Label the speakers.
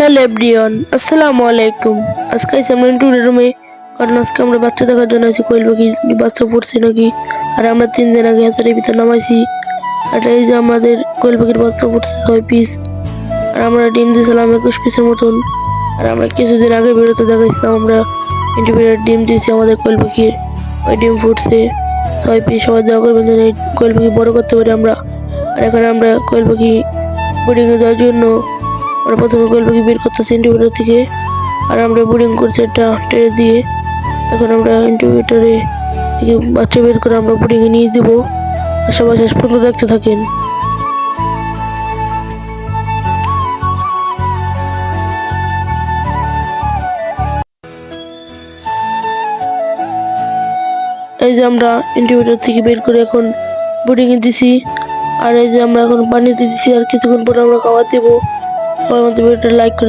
Speaker 1: Hello everyone আসসালামু আলাইকুম আজকে আমরা টুরের রুমে কারণ আজকে আমরা বাচ্চা দেখার জন্য আছি কইল পাখি বাচ্চা পড়ছে নাকি? আর আমরা তিন দিন আগে হাতের ভিতরে নামাইছি। আর এই যে আমাদের কোয়েল পাখির বাচ্চা পড়ছে, ছয় পিস আর আমরা ডিম দিয়েছিলাম একুশ পিসের মতন। আর আমরা কিছুদিন আগে বেরোতে দেখাইছিলাম আমরা ইন্টিভিউর ডিম দিয়েছি আমাদের কোয়েল পাখির। ওই ডিম ফুটছে। ছয় পিস সবাই দেওয়া করবেন যেন এই কোয়েল পাখি বড় করতে পারি আমরা। আর এখানে আমরা কোয়েল পাখি বোর্ডিংয়ে দেওয়ার জন্য আমরা প্রথমে পাখি বের করতেছি ইন্টিভিউটার থেকে। আর আমরা বোর্ডিং করছি একটা ট্রে দিয়ে। এখন আমরা ইন্টিভিউটারে থেকে বাচ্চা বের করে আমরা বোর্ডিংয়ে নিয়ে দেবো সবাই শেষ পর্যন্ত দেখতে থাকেন। এই যে আমরা ইন্টিভিউটার থেকে বের করে এখন বোর্ডিংয়ে দিছি। আর এই যে আমরা এখন পানিতে দিছি আর কিছুক্ষণ পরে আমরা খাবার দেবো। সবাই আমাদের ভিডিওটা লাইক করে